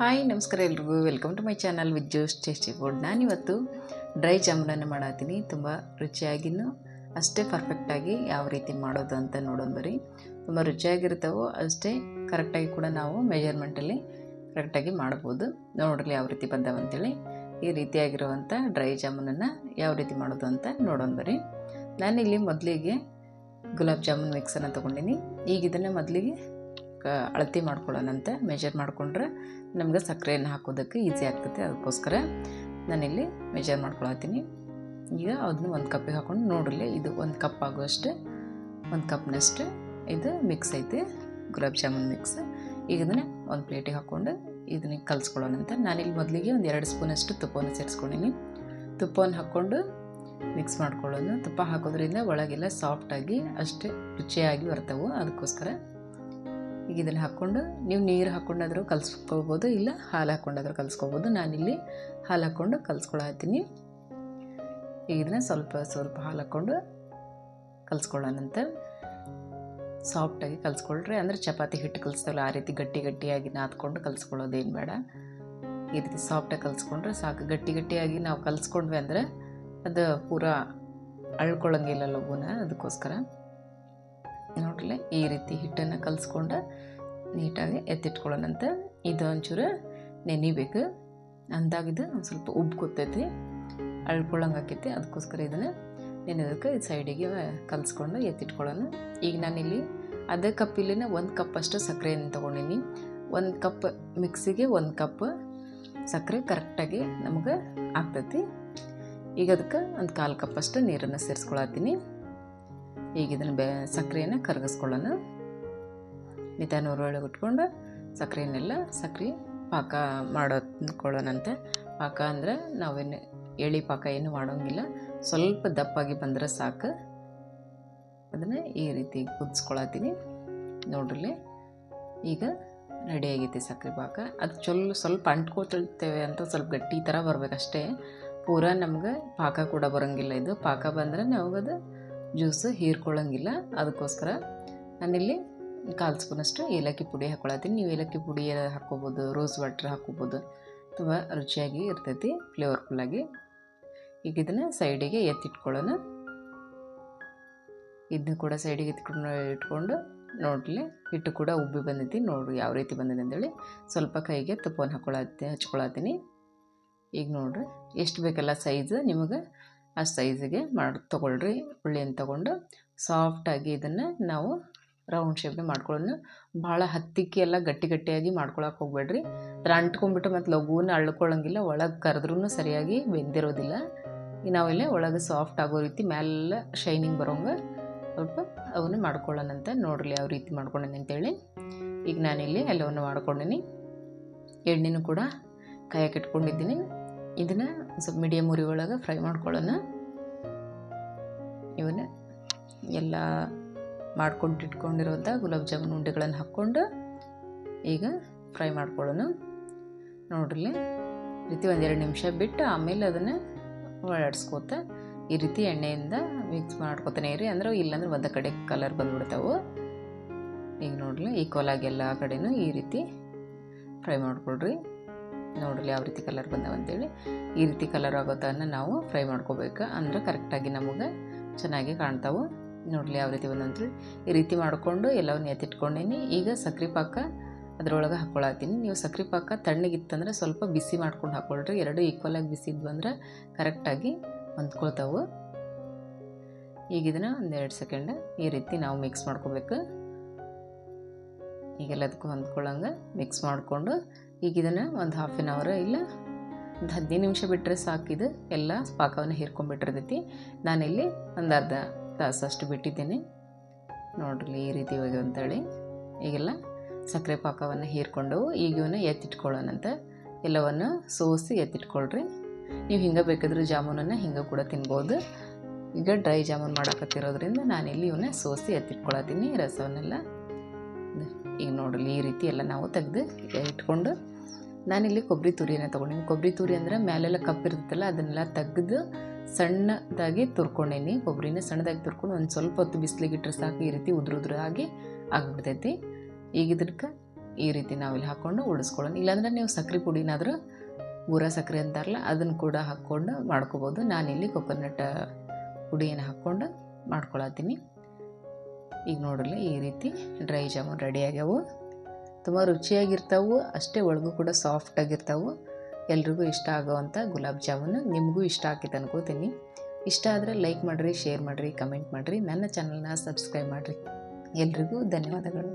Hi, ನಮಸ್ಕಾರ ಎಲ್ರಿಗೂ. Welcome to my channel with juice tasty food ನಾನಿವತ್ತು ಡ್ರೈ ಜಾಮೂನನ್ನು ಮಾಡತ್ತೀನಿ ತುಂಬ ರುಚಿಯಾಗಿನೂ ಅಷ್ಟೇ ಪರ್ಫೆಕ್ಟಾಗಿ ಯಾವ ರೀತಿ ಮಾಡೋದು ಅಂತ ನೋಡೋಣ ಬರೀ ತುಂಬ ರುಚಿಯಾಗಿರ್ತಾವೋ ಅಷ್ಟೇ ಕರೆಕ್ಟಾಗಿ ಕೂಡ ನಾವು ಮೆಜರ್ಮೆಂಟಲ್ಲಿ ಕರೆಕ್ಟಾಗಿ ಮಾಡ್ಬೋದು. ನೋಡ್ರಿ ಯಾವ ರೀತಿ ಬಂದಾವ ಅಂತೇಳಿ. ಈ ರೀತಿಯಾಗಿರುವಂಥ ಡ್ರೈ ಜಾಮೂನನ್ನು ಯಾವ ರೀತಿ ಮಾಡೋದು ಅಂತ ನೋಡೋಣ ಬರೀ ನಾನಿಲ್ಲಿ ಮೊದಲಿಗೆ ಗುಲಾಬ್ ಜಾಮೂನ್ ಮಿಕ್ಸನ್ನು ತೊಗೊಂಡಿನಿ. ಈಗ ಇದನ್ನು ಮೊದಲಿಗೆ ಕ ಅಳತೆ ಮಾಡ್ಕೊಳ್ಳೋಣಂತೆ ಮೆಜರ್ ಮಾಡಿಕೊಂಡ್ರೆ ನಮ್ಗೆ ಸಕ್ಕರೆಯನ್ನು ಹಾಕೋದಕ್ಕೆ ಈಸಿ ಆಗ್ತದೆ. ಅದಕ್ಕೋಸ್ಕರ ನಾನಿಲ್ಲಿ ಮೆಜರ್ ಮಾಡ್ಕೊಳತ್ತೀನಿ. ಈಗ ಅದನ್ನ ಒಂದು ಕಪ್ಪಿಗೆ ಹಾಕೊಂಡು ನೋಡಲಿ ಇದು ಒಂದು ಕಪ್ ಆಗುವಷ್ಟು, ಒಂದು ಕಪ್ನಷ್ಟು ಇದು ಮಿಕ್ಸ್ ಐತೆ, ಗುಲಾಬ್ ಜಾಮೂನ್ ಮಿಕ್ಸ್ ಈಗ ಇದನ್ನ ಒಂದು ಪ್ಲೇಟಿಗೆ ಹಾಕ್ಕೊಂಡು ಇದನ್ನ ಕಲಿಸ್ಕೊಳ್ಳೋಣಂತ ನಾನಿಲ್ಲಿ ಮೊದಲಿಗೆ ಒಂದು ಎರಡು ಸ್ಪೂನಷ್ಟು ತುಪ್ಪವನ್ನು ಸೇರಿಸ್ಕೊಂಡಿನಿ. ತುಪ್ಪವನ್ನು ಹಾಕ್ಕೊಂಡು ಮಿಕ್ಸ್ ಮಾಡ್ಕೊಳ್ಳೋಣ. ತುಪ್ಪ ಹಾಕೋದ್ರಿಂದ ಒಳಗೆಲ್ಲ ಸಾಫ್ಟಾಗಿ ಅಷ್ಟೇ ರುಚಿಯಾಗಿ ಬರ್ತವೆ. ಅದಕ್ಕೋಸ್ಕರ ಈಗ ಇದನ್ನು ಹಾಕ್ಕೊಂಡು ನೀವು ನೀರು ಹಾಕ್ಕೊಂಡಾದರೂ ಕಲ್ಸ್ಕೊಬೋದು ಇಲ್ಲ ಹಾಲು ಹಾಕ್ಕೊಂಡಾದರೂ ಕಲಿಸ್ಕೊಬೋದು ನಾನಿಲ್ಲಿ ಹಾಲು ಹಾಕ್ಕೊಂಡು ಕಲಿಸ್ಕೊಳತ್ತೀನಿ ಈಗ ಇದನ್ನು ಸ್ವಲ್ಪ ಸ್ವಲ್ಪ ಹಾಲು ಹಾಕ್ಕೊಂಡು ಕಲಿಸ್ಕೊಳ್ಳೋಣಂತ. ಸಾಫ್ಟಾಗಿ ಕಲಿಸ್ಕೊಳ್ರಿ. ಅಂದರೆ ಚಪಾತಿ ಹಿಟ್ಟು ಕಲಿಸ್ತಾವಲ್ಲ ಆ ರೀತಿ ಗಟ್ಟಿ ಗಟ್ಟಿಯಾಗಿ ನಾದ್ಕೊಂಡು ಕಲಿಸ್ಕೊಳ್ಳೋದೇನು ಬೇಡ. ಈ ರೀತಿ ಸಾಫ್ಟಾಗಿ ಕಲಿಸ್ಕೊಂಡ್ರೆ ಸಾಕು. ಗಟ್ಟಿ ಗಟ್ಟಿಯಾಗಿ ನಾವು ಕಲಿಸ್ಕೊಂಡ್ವಿ ಅಂದರೆ ಅದು ಪೂರಾ ಅಳ್ಕೊಳ್ಳೋಂಗಿಲ್ಲ ಲಘುನ ಅದಕ್ಕೋಸ್ಕರ. ನೋಡ್ರಲ್ಲ ಈ ರೀತಿ ಹಿಟ್ಟನ್ನು ಕಲಿಸ್ಕೊಂಡು ನೀಟಾಗಿ ಎತ್ತಿಟ್ಕೊಳ್ಳೋಣಂತ. ಇದು ಒಂಚೂರು ನೆನಿಬೇಕು ಅಂದಾಗಿದ್ದು ಒಂದು ಸ್ವಲ್ಪ ಉಬ್ಬು ಕೂತೈತಿ, ಅಳ್ಕೊಳ್ಳಂಗೆ ಆಕೈತಿ. ಅದಕ್ಕೋಸ್ಕರ ಇದನ್ನು ನೆನೆದಕ್ಕೆ ಸೈಡಿಗೆ ಕಲಿಸ್ಕೊಂಡು ಎತ್ತಿಟ್ಕೊಳ್ಳೋಣ. ಈಗ ನಾನಿಲ್ಲಿ ಅದೇ ಇಲ್ಲಿನ ಒಂದು ಕಪ್ ಅಷ್ಟು ಸಕ್ಕರೆಯನ್ನು ತೊಗೊಂಡಿನಿ. ಒಂದು ಕಪ್ ಮಿಕ್ಸಿಗೆ ಒಂದು ಕಪ್ ಸಕ್ಕರೆ ಕರೆಕ್ಟಾಗಿ ನಮಗೆ ಆಗ್ತೈತಿ. ಈಗ ಅದಕ್ಕೆ ಒಂದು ಕಾಲು ಕಪ್ಪಷ್ಟು ನೀರನ್ನು ಸೇರಿಸ್ಕೊಳತ್ತೀನಿ. ಈಗ ಇದನ್ನು ಬೆ ಸಕ್ಕರೆಯನ್ನು ಕರಗಿಸ್ಕೊಳ್ಳೋಣ. ನಿಧಾನ ಒಳಗೆ ಇಟ್ಕೊಂಡು ಸಕ್ಕರೆಯನ್ನೆಲ್ಲ ಸಕ್ಕರೆ ಪಾಕ ಮಾಡೋಕೊಳ್ಳೋಣಂತೆ ಪಾಕ ಅಂದರೆ ನಾವೇನು ಎಳಿ ಪಾಕ ಏನು ಮಾಡೋಂಗಿಲ್ಲ. ಸ್ವಲ್ಪ ದಪ್ಪಾಗಿ ಬಂದರೆ ಸಾಕು. ಅದನ್ನು ಈ ರೀತಿ ಕುದಿಸ್ಕೊಳತ್ತೀನಿ. ನೋಡ್ರಿ ಈಗ ರೆಡಿ ಆಗೈತಿ ಸಕ್ಕರೆ ಪಾಕ. ಅದು ಚೊಲ್ ಸ್ವಲ್ಪ ಅಂಟ್ಕೊಳ್ತೇವೆ ಅಂತ ಸ್ವಲ್ಪ ಗಟ್ಟಿ ಥರ ಬರಬೇಕಷ್ಟೇ. ಪೂರಾ ನಮ್ಗೆ ಪಾಕ ಕೂಡ ಬರೋಂಗಿಲ್ಲ ಇದು. ಪಾಕ ಬಂದರೆ ನಮಗದು ಜ್ಯೂಸು ಹೀರ್ಕೊಳ್ಳೋಂಗಿಲ್ಲ ಅದಕ್ಕೋಸ್ಕರ ನಾನಿಲ್ಲಿ ಕಾಲು ಸ್ಪೂನಷ್ಟು ಏಲಕ್ಕಿ ಪುಡಿ ಹಾಕ್ಕೊಳತ್ತೀನಿ ನೀವು ಏಲಕ್ಕಿ ಪುಡಿ ಹಾಕ್ಕೋಬೋದು, ರೋಸ್ ವಾಟ್ರ್ ಹಾಕ್ಕೋಬೋದು, ತುಂಬ ರುಚಿಯಾಗಿ ಇರ್ತೈತಿ ಫ್ಲೇವರ್ಫುಲ್ಲಾಗಿ ಈಗ ಇದನ್ನು ಸೈಡಿಗೆ ಎತ್ತಿಟ್ಕೊಳ್ಳೋಣ. ಇದನ್ನ ಕೂಡ ಸೈಡಿಗೆ ಎತ್ಕೊಂಡು ಇಟ್ಕೊಂಡು ನೋಡಲಿ, ಹಿಟ್ಟು ಕೂಡ ಉಬ್ಬಿ ಬಂದೈತಿ. ನೋಡ್ರಿ ಯಾವ ರೀತಿ ಬಂದಿದೆ ಅಂತೇಳಿ. ಸ್ವಲ್ಪ ಕೈಗೆ ತುಪ್ಪವನ್ನು ಹಾಕ್ಕೊಳತ್ತೆ ಹಚ್ಕೊಳತ್ತೀನಿ. ಈಗ ನೋಡ್ರಿ, ಎಷ್ಟು ಬೇಕಲ್ಲ ಸೈಜ್ ನಿಮಗೆ ಆ ಸೈಜಿಗೆ ಮಾಡಿ, ತೊಗೊಳ್ರಿ. ಉಳ್ಳಿಯನ್ನು ತೊಗೊಂಡು ಸಾಫ್ಟಾಗಿ ಇದನ್ನು ನಾವು ರೌಂಡ್ ಶೇಪ್ಗೆ ಮಾಡ್ಕೊಳ್ಳೋಣ. ಭಾಳ ಹತ್ತಿಕ್ಕಿ ಎಲ್ಲ ಗಟ್ಟಿ ಗಟ್ಟಿಯಾಗಿ ಮಾಡ್ಕೊಳಕ್ಕೆ ಹೋಗ್ಬೇಡ್ರಿ. ಅದ್ರ ಅಂಟ್ಕೊಂಡ್ಬಿಟ್ಟು ಮತ್ತು ಲಘುನ ಅಳ್ಕೊಳ್ಳೋಂಗಿಲ್ಲ, ಒಳಗೆ ಕರೆದ್ರೂ ಸರಿಯಾಗಿ ಬೆಂದಿರೋದಿಲ್ಲ. ನಾವೆಲ್ಲ ಒಳಗೆ ಸಾಫ್ಟ್ ಆಗೋ ರೀತಿ ಮ್ಯಾಲೆಲ್ಲ ಶೈನಿಂಗ್ ಬರೋಂಗೆ ಸ್ವಲ್ಪ ಅವನ್ನ ಮಾಡ್ಕೊಳ್ಳೋಣಂತ ನೋಡ್ರಿ ಯಾವ ರೀತಿ ಮಾಡ್ಕೊಂಡೇನೆ ಅಂತೇಳಿ. ಈಗ ನಾನಿಲ್ಲಿ ಎಲ್ಲವನ್ನು ಮಾಡ್ಕೊಂಡೀನಿ. ಎಣ್ಣೆನೂ ಕೂಡ ಕಾಯಕ್ಕೆ ಇಟ್ಕೊಂಡಿದ್ದೀನಿ. ಇದನ್ನು ಸ್ವಲ್ಪ ಮೀಡಿಯಮ್ ಉರಿ ಒಳಗೆ ಫ್ರೈ ಮಾಡ್ಕೊಳ್ಳೋಣ. ಇವನ್ನ ಎಲ್ಲ ಮಾಡ್ಕೊಂಡು ಇಟ್ಕೊಂಡಿರುವಂಥ ಗುಲಾಬ್ ಜಾಮೂನ್ ಉಂಡೆಗಳನ್ನು ಹಾಕ್ಕೊಂಡು ಈಗ ಫ್ರೈ ಮಾಡ್ಕೊಳ್ಳೋಣ. ನೋಡ್ರಿ ರೀತಿ ಒಂದೆರಡು ನಿಮಿಷ ಬಿಟ್ಟು ಆಮೇಲೆ ಅದನ್ನು ಓಡಾಡ್ಸ್ಕೋತ ಈ ರೀತಿ ಎಣ್ಣೆಯಿಂದ ಮಿಕ್ಸ್ ಮಾಡ್ಕೊತಾನೆ ಇರಿ. ಅಂದ್ರೆ ಇಲ್ಲಾಂದ್ರೆ ಒಂದು ಕಡೆ ಕಲರ್ ಬಂದ್ಬಿಡ್ತಾವೆ. ಈಗ ನೋಡ್ರಿ ಈಕ್ವಲ್ ಆಗಿ ಎಲ್ಲ ಕಡೆನೂ ಈ ರೀತಿ ಫ್ರೈ ಮಾಡ್ಕೊಳ್ರಿ. ನೋಡ್ರಿ ಯಾವ ರೀತಿ ಕಲರ್ ಬಂದವ ಅಂತೇಳಿ, ಈ ರೀತಿ ಕಲರ್ ಆಗೋ ನಾವು ಫ್ರೈ ಮಾಡ್ಕೋಬೇಕು. ಅಂದ್ರೆ ಕರೆಕ್ಟಾಗಿ ನಮಗೆ ಚೆನ್ನಾಗಿ ಕಾಣ್ತಾವೆ. ನೋಡ್ಲಿ ಯಾವ ರೀತಿ ಬಂದಂತೇಳಿ ಈ ರೀತಿ ಮಾಡಿಕೊಂಡು ಎಲ್ಲವನ್ನು ಎತ್ತಿಟ್ಕೊಂಡೀನಿ. ಈಗ ಸಕ್ರೆ ಪಾಕ ಅದರೊಳಗೆ ಹಾಕ್ಕೊಳತ್ತೀನಿ ನೀವು ಸಕ್ರೆ ಪಾಕ ತಣ್ಣಗಿತ್ತಂದ್ರೆ ಸ್ವಲ್ಪ ಬಿಸಿ ಮಾಡ್ಕೊಂಡು ಹಾಕ್ಕೊಳ್ರಿ ಎರಡು ಈಕ್ವಲಾಗಿ ಬಿಸಿ ಇದ್ವು ಅಂದ್ರೆ ಕರೆಕ್ಟಾಗಿ ಹೊಂದ್ಕೊಳ್ತಾವೆ. ಈಗ ಇದನ್ನು ಒಂದೆರಡು ಸೆಕೆಂಡ್ ಈ ರೀತಿ ನಾವು ಮಿಕ್ಸ್ ಮಾಡ್ಕೋಬೇಕು. ಈಗೆಲ್ಲದಕ್ಕೂ ಹೊಂದ್ಕೊಳ್ಳಂಗೆ ಮಿಕ್ಸ್ ಮಾಡಿಕೊಂಡು ಈಗ ಇದನ್ನು ಒಂದು ಹಾಫ್ ಆನ್ ಅವರ್ ಇಲ್ಲ ಒಂದು ಹದಿನೈದು ನಿಮಿಷ ಬಿಟ್ಟರೆ ಸಾಕಿದು ಎಲ್ಲ ಪಾಕವನ್ನು ಹೀರ್ಕೊಂಡ್ಬಿಟ್ಟಿರ್ತೈತಿ ನಾನಿಲ್ಲಿ ಒಂದು ಅರ್ಧ ತಾಸು ಅಷ್ಟು ಬಿಟ್ಟಿದ್ದೇನೆ. ನೋಡ್ರಿ ಈ ರೀತಿ ಹೋಗಿ ಅಂತೇಳಿ. ಈಗೆಲ್ಲ ಸಕ್ಕರೆ ಪಾಕವನ್ನು ಹೀರ್ಕೊಂಡು ಈಗ ಇವನ್ನ ಎತ್ತಿಟ್ಕೊಳ್ಳೋಣಂತ ಎಲ್ಲವನ್ನು ಸೋಸಿ ಎತ್ತಿಟ್ಕೊಳ್ರಿ. ನೀವು ಹಿಂಗೆ ಬೇಕಾದ್ರೂ ಜಾಮೂನನ್ನು ಹಿಂಗೆ ಕೂಡ ತಿನ್ಬೋದು. ಈಗ ಡ್ರೈ ಜಾಮೂನ್ ಮಾಡಕತ್ತಿರೋದ್ರಿಂದ ನಾನಿಲ್ಲಿ ಇವನ್ನ ಸೋಸಿ ಎತ್ತಿಟ್ಕೊಳತ್ತೀನಿ ರಸವನ್ನೆಲ್ಲ. ಈಗ ನೋಡ್ರಿ ಈ ರೀತಿ ಎಲ್ಲ ನಾವು ತೆಗೆದು ಇಟ್ಕೊಂಡು ನಾನಿಲ್ಲಿ ಕೊಬ್ಬರಿ ತುರಿನ ತೊಗೊಂಡಿನಿ. ಕೊಬ್ಬರಿ ತುರಿ ಅಂದರೆ ಮೇಲೆಲ್ಲ ಕಪ್ಪಿರ್ತೈತಲ್ಲ ಅದನ್ನೆಲ್ಲ ತೆಗೆದು ಸಣ್ಣದಾಗಿ ತುರ್ಕೊಂಡೇನಿ. ಕೊಬ್ಬರಿನ ಸಣ್ಣದಾಗಿ ತುರ್ಕೊಂಡು ಒಂದು ಸ್ವಲ್ಪ ಹೊತ್ತು ಬಿಸಿಲಿಗೆ ಇಟ್ಟರೆ ಸಾಕು, ಈ ರೀತಿ ಉದುರು ಉದುರಾಗಿ ಆಗಿಬಿಡ್ತೈತಿ. ಈಗ ಇದಕ್ಕೆ ಈ ರೀತಿ ನಾವಿಲ್ಲಿ ಹಾಕ್ಕೊಂಡು ಉಳಿಸ್ಕೊಳ್ಳೋಣ. ಇಲ್ಲಾಂದರೆ ನೀವು ಸಕ್ಕರೆ ಪುಡಿನಾದರೂ ಊರ ಸಕ್ಕರೆ ಅಂತಾರಲ್ಲ ಅದನ್ನು ಕೂಡ ಹಾಕ್ಕೊಂಡು ಮಾಡ್ಕೋಬೋದು. ನಾನಿಲ್ಲಿ ಕೊಕೊನಟ್ ಪುಡಿಯನ್ನು ಹಾಕ್ಕೊಂಡು ಮಾಡ್ಕೊಳತ್ತೀನಿ. ಈಗ ನೋಡಲಿ ಈ ರೀತಿ ಡ್ರೈ ಜಾಮೂನ್ ರೆಡಿ ಆಗ್ಯಾವು. ತುಂಬ ರುಚಿಯಾಗಿರ್ತಾವು, ಅಷ್ಟೇ ಒಳಗೂ ಕೂಡ ಸಾಫ್ಟಾಗಿರ್ತಾವೆ ಎಲ್ರಿಗೂ ಇಷ್ಟ ಆಗೋವಂಥ ಗುಲಾಬ್ ಜಾಮೂನು ನಿಮಗೂ ಇಷ್ಟ ಆಕೈತೆ ಅನ್ಕೋತೀನಿ. ಇಷ್ಟ ಆದರೆ ಲೈಕ್ ಮಾಡಿರಿ ಶೇರ್ ಮಾಡಿರಿ ಕಮೆಂಟ್ ಮಾಡಿರಿ. ನನ್ನ ಚಾನಲ್ನ ಸಬ್ಸ್ಕ್ರೈಬ್ ಮಾಡಿರಿ. ಎಲ್ರಿಗೂ ಧನ್ಯವಾದಗಳು.